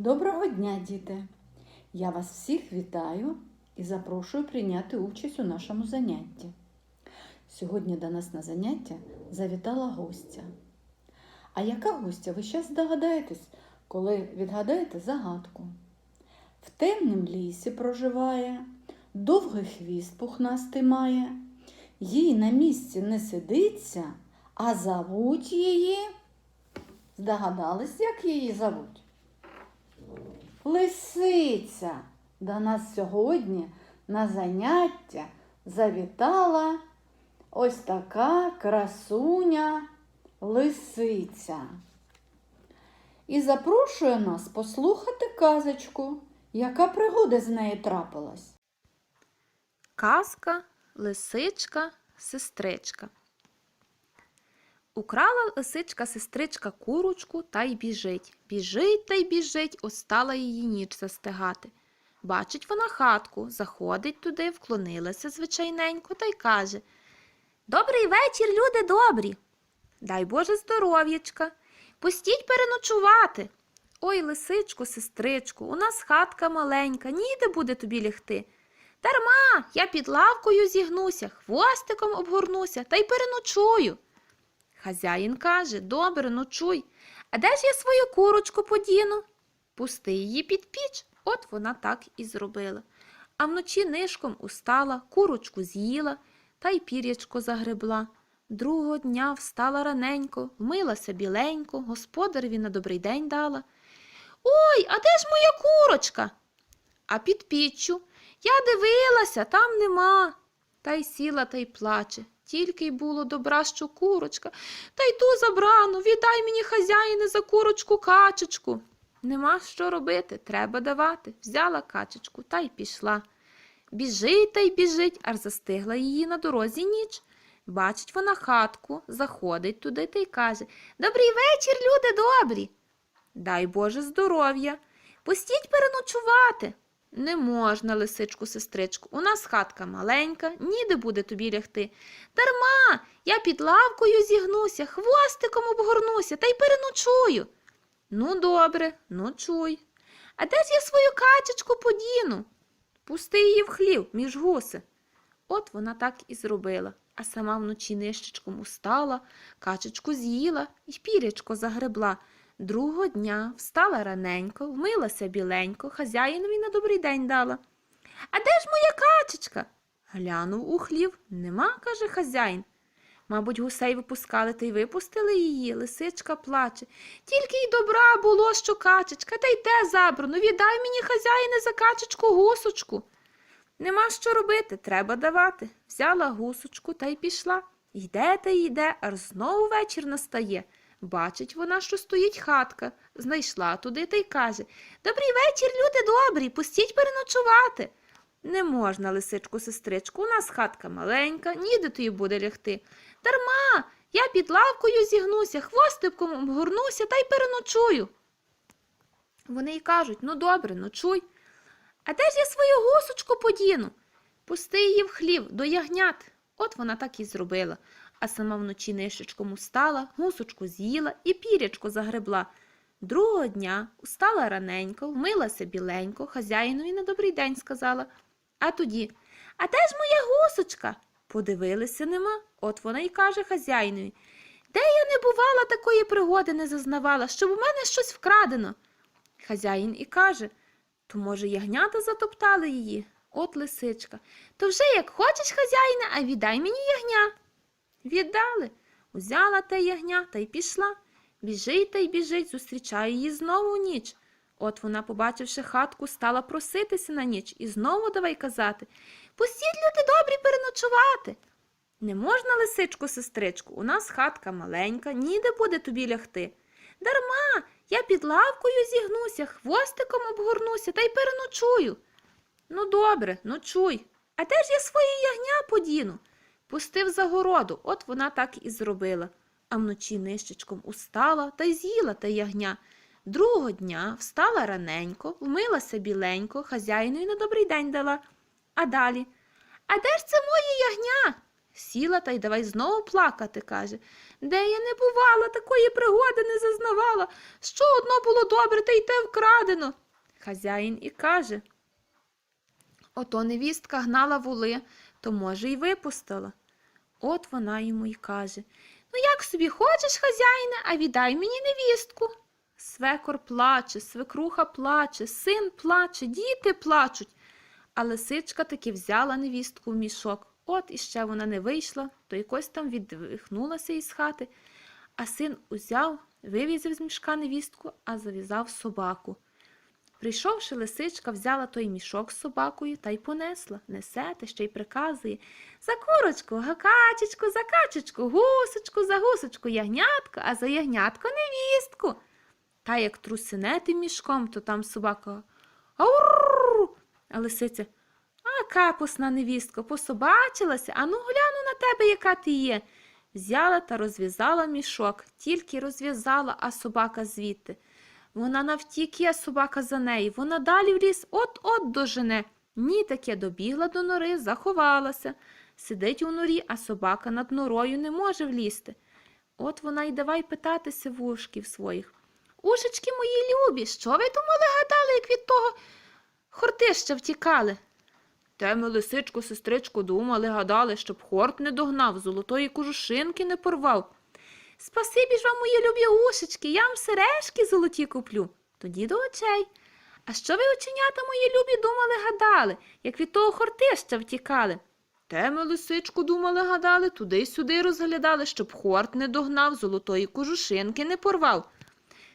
Доброго дня, діти! Я вас всіх вітаю і запрошую прийняти участь у нашому занятті. Сьогодні до нас на заняття завітала гостя. А яка гостя? Ви зараз здогадаєтесь, коли відгадаєте загадку. В темнім лісі проживає, довгий хвіст пухнастий має, їй на місці не сидиться, а зовуть її. Здогадались, як її зовуть? Лисиця до нас сьогодні на заняття завітала ось така красуня лисиця. І запрошує нас послухати казочку, яка пригода з неї трапилась. Казка, лисичка, сестричка. Украла лисичка сестричка курочку та й біжить. Біжить та й біжить, остала її ніч застигати. Бачить вона хатку, заходить туди, вклонилася звичайненько та й каже Добрий вечір, люди добрі. Дай Боже здоров'ячка. Пустіть переночувати. Ой, лисичку, сестричку, у нас хатка маленька, ніде буде тобі лягти. Дарма, я під лавкою зігнуся, хвостиком обгорнуся та й переночую. Хазяїн каже Добре, ночуй. А де ж я свою курочку подіну? Пусти її під піч. От вона так і зробила. А вночі нишком устала, курочку з'їла та й пір'ячко загребла. Другого дня встала раненько, вмилася біленько, господареві на добрий день дала. Ой, а де ж моя курочка? А під піччю. Я дивилася, там нема. Та й сіла та й плаче. Тільки й було добра, що курочка. Та й ту забрану, віддай мені хазяїне за курочку качечку. Нема що робити, треба давати. Взяла качечку та й пішла. Біжить та й біжить, аж застигла її на дорозі ніч. Бачить вона хатку, заходить туди та й каже Добрий вечір, люди добрі. Дай Боже здоров'я. Пустіть переночувати. Не можна, лисичку, сестричку. У нас хатка маленька, ніде буде тобі лягти. Дарма, я під лавкою зігнуся, хвостиком обгорнуся та й переночую. Ну, добре, ночуй. А де ж я свою качечку подіну? Пусти її в хлів між гуси. От вона так і зробила, а сама вночі нищечком устала, качечку з'їла і пірячко загребла. Другого дня встала раненько, вмилася біленько, хазяїнові на добрий день дала. А де ж моя качечка? Глянув у хлів. Нема, каже хазяїн. Мабуть, гусей випускали та й випустили її. Лисичка плаче. Тільки й добра було, що качечка, та й те забрано. Віддай мені, хазяїне, за качечку гусочку. Нема що робити, треба давати. Взяла гусочку та й пішла. Йде та йде, аж знову вечір настає. Бачить вона, що стоїть хатка, знайшла туди та й каже Добрий вечір, люди добрі, пустіть переночувати. Не можна, лисичку, сестричку, у нас хатка маленька, ніде тобі буде лягти. Дарма, я під лавкою зігнуся, хвостиком обгорнуся та й переночую. Вони й кажуть ну добре, ночуй. А де ж я свою гусочку подіну? Пусти її в хлів до ягнят. От вона так і зробила а сама вночі нишечком устала, гусочку з'їла і пірячко загребла. Другого дня устала раненько, вмилася біленько, хазяїнові на добрий день сказала. А тоді А де ж моя гусочка? Подивилися нема. От вона й каже хазяїнові. Де я не бувала, такої пригоди не зазнавала, щоб у мене щось вкрадено. Хазяїн і каже то, може, ягнята затоптали її? От лисичка. То вже як хочеш, хазяїне, а віддай мені ягня. Віддали. Узяла те ягня та й пішла. Біжить та й біжить, зустрічає її знову ніч. От вона, побачивши хатку, стала проситися на ніч і знову давай казати Пустіть, люди добрі, переночувати. Не можна, лисичку, сестричку, у нас хатка маленька, ніде буде тобі лягти. Дарма, я під лавкою зігнуся, хвостиком обгорнуся та й переночую. Ну, добре, ночуй. А де ж я свої ягня подіну? Пустив за городу, от вона так і зробила. А вночі нищечком устала та й з'їла те ягня. Другого дня встала раненько, вмилася біленько, хазяїнові на добрий день дала. А далі. А де ж це моє ягня? Сіла та й давай знову плакати, каже. Де я не бувала, такої пригоди не зазнавала. Що одно було добре, та й те вкрадено. Хазяїн і каже. Ото невістка гнала воли, то, може, й випустила. От вона йому й каже Ну, як собі хочеш, хазяїне, а віддай мені невістку. Свекор плаче, свекруха плаче, син плаче, діти плачуть. А лисичка таки взяла невістку в мішок. От іще вона не вийшла, то якось там відвихнулася із хати. А син узяв, вивізив з мішка невістку, а зав'язав собаку. Прийшовши, лисичка взяла той мішок з собакою та й понесла. Несе та ще й приказує за курочку, гакачечку, за качечку, гусочку, за гусочку, ягнятко, а за ягнятко невістку. Та як трусине тим мішком, то там собака Аур! А лисиця А капусна невістко, пособачилася, ану гляну на тебе, яка ти є. Взяла та розв'язала мішок, тільки розв'язала, а собака звідти. Вона навтік, а собака за нею. Вона далі в ліс от-от дожене. Ні, таке добігла до нори, заховалася. Сидить у норі, а собака над норою не може влізти. От вона й давай питатися вушків своїх. Ушечки мої любі, що ви думали гадали, як від того хортища втікали? Те ми, лисичку, сестричку, думали, гадали, щоб хорт не догнав, золотої кожушинки не порвав. Спасибі ж вам, мої любі ушечки, я вам сережки золоті куплю. Тоді до очей. А що ви, оченята мої любі, думали, гадали, як від того хортища втікали? Те ми, лисичку, думали, гадали, туди сюди розглядали, щоб хорт не догнав, золотої кожушинки не порвав.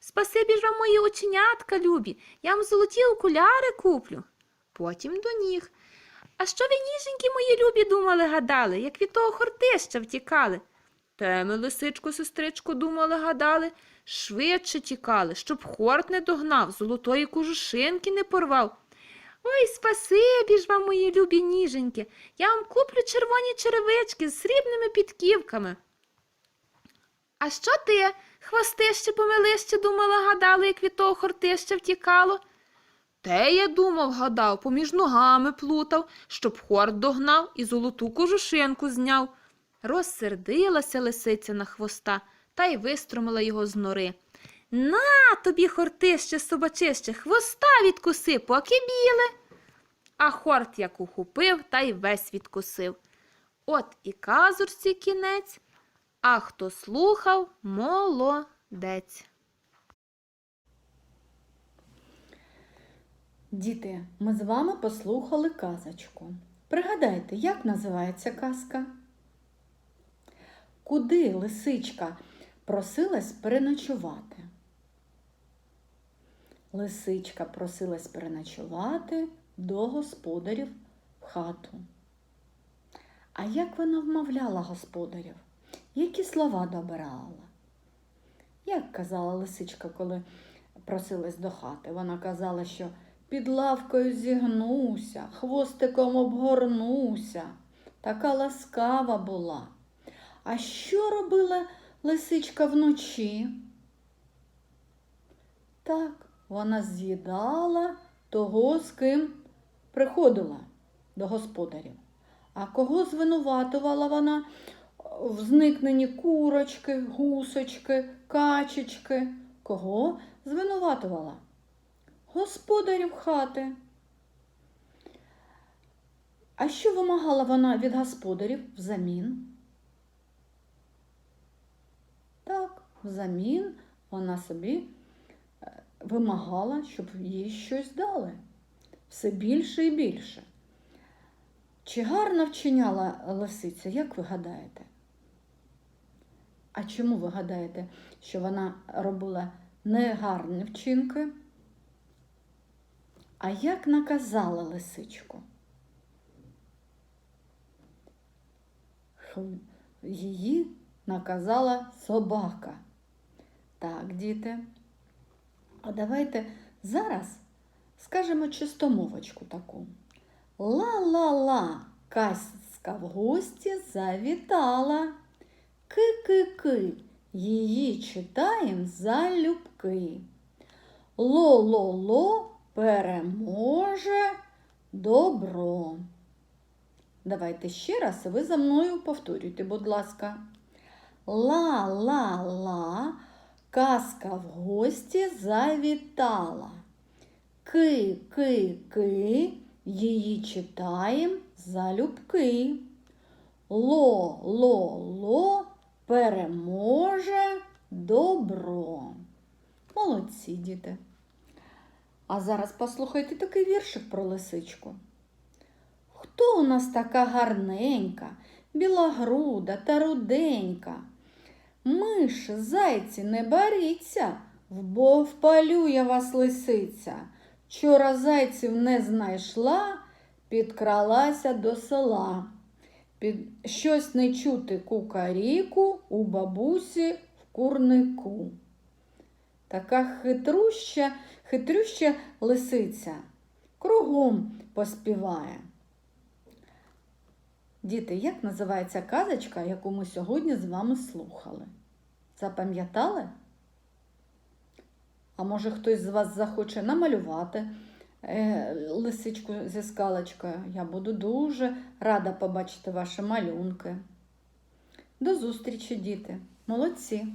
Спасибі ж вам, мої оченятка любі, я вам золоті окуляри куплю. Потім до ніг. А що ви, ніженькі мої любі, думали, гадали, як від того хортища втікали? Те ми, лисичко, сестричко, думали, гадали, швидше тікали, щоб хорт не догнав, золотої кожушинки не порвав. Ой, спасибі ж вам, мої любі ніженьки, я вам куплю червоні черевички з срібними підківками. А що ти, хвостище помилище, думала, гадала, як від того хортища втікало? Те я думав, гадав, поміж ногами плутав, щоб хорт догнав і золоту кожушинку зняв. Розсердилася лисиця на хвоста та й виструмила його з нори. На тобі, хортище, собачище, хвоста відкуси, поки біле. А хорт як ухопив та й весь відкусив. От і казурці кінець, а хто слухав, молодець. Діти, ми з вами послухали казочку. Пригадайте, як називається казка? Куди лисичка просилась переночувати? Лисичка просилась переночувати до господарів в хату. А як вона вмовляла господарів? Які слова добирала? Як казала лисичка, коли просилась до хати? Вона казала, що під лавкою зігнуся, хвостиком обгорнуся. Така ласкава була. А що робила лисичка вночі? Так, вона з'їдала того, з ким приходила до господарів. А кого звинуватувала вона в зникненні курочки, гусочки, качечки? Кого звинуватувала? Господарів хати. А що вимагала вона від господарів взамін? Так, взамін вона собі е, вимагала, щоб їй щось дали. Все більше і більше. Чи гарно вчиняла лисиця, як ви гадаєте? А чому ви гадаєте, що вона робила негарні вчинки? А як наказала лисичку? Її наказала собака. Так, діти. А давайте зараз скажемо чистомовочку таку. Ла-ла-ла, казка в гості завітала. Ки-ки-ки, її читаєм залюбки. Ло-ло-ло переможе добро. Давайте ще раз ви за мною повторюйте, будь ласка. Ла-ла-ла, казка в гості завітала. Ки-ки-ки, її читаєм залюбки. Ло-ло-ло, переможе добро. Молодці, діти. А зараз послухайте такий віршик про лисичку. Хто у нас така гарненька, білогруда та руденька? Миш, зайці, не боріться, бо впалює вас лисиця. Вчора зайців не знайшла, підкралася до села. Під щось не чути кукаріку у бабусі в курнику. Така хитруща, хитрюща лисиця кругом поспіває. Діти, як називається казочка, яку ми сьогодні з вами слухали? Запам'ятали? А може хтось з вас захоче намалювати е, лисичку зі скалочкою? Я буду дуже рада побачити ваші малюнки. До зустрічі, діти! Молодці!